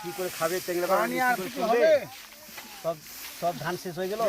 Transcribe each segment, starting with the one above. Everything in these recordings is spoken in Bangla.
কি করে খাবে? সব সব ধান শেষ হয়ে গেল?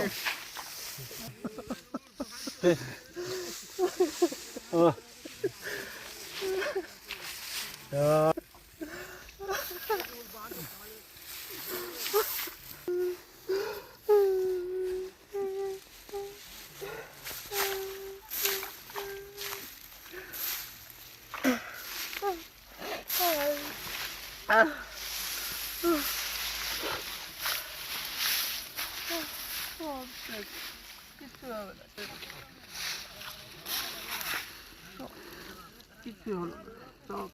কিছু হলো না। সব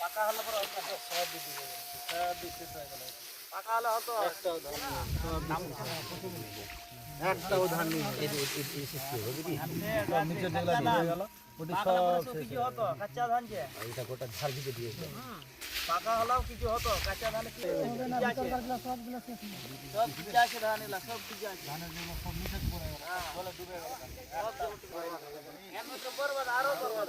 পাকা হলে পরে সব বিক্রি সব বিক্রি পাকা হতো ধান নেই শেষ হয়ে কাঁচা ধান যে এটা গোটা দিয়েছে পাকা হলেও কিছু হতো কাঁচা ধান বরবাদ আরও বরবাদ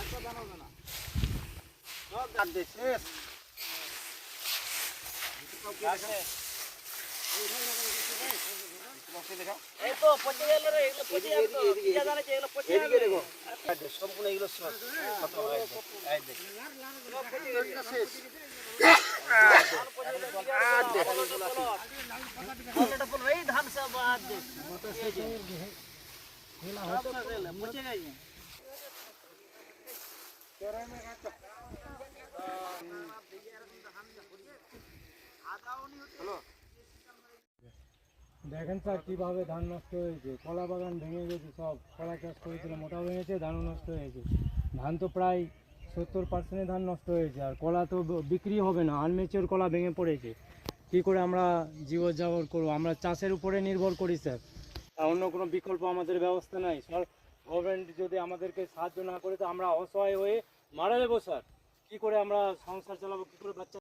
একটা ধান হবে না সব দাঁত দে শেষ এই তো পচে গেল রে এগুলো পচে যাবে তো ভিজা ধান আছে এগুলো পচে যাবে এদিকে দেখো আর দে, সম্পূর্ণ এগুলো সব খতম গেছে। এই দে। পলটা পলট এই ধান সব বাদ দে এই যে। সব শেষ গেল, পচে গেছে দেখেন স্যার, কীভাবে ধান নষ্ট হয়েছে। কলা বাগান ভেঙে গেছে সব। কলা চাষ করেছিল মোটাও ভেঙেছে ধানও নষ্ট হয়েছে ধান তো প্রায় সত্তর পার্সেন্টের ধান নষ্ট হয়েছে, আর কলা তো বিক্রি হবে না আনমেচিওর কলা ভেঙে পড়েছে। কী করে আমরা জীবনযাপন করব? আমরা চাষের উপরে নির্ভর করি, স্যার। অন্য কোনো বিকল্প আমাদের ব্যবস্থা নাই। সর গভর্নমেন্ট যদি আমাদেরকে সাহায্য না করে, তো আমরা অসহায় হয়ে মারা যাব, স্যার। কী করে আমরা সংসার চালাবো, কী করে বাচ্চা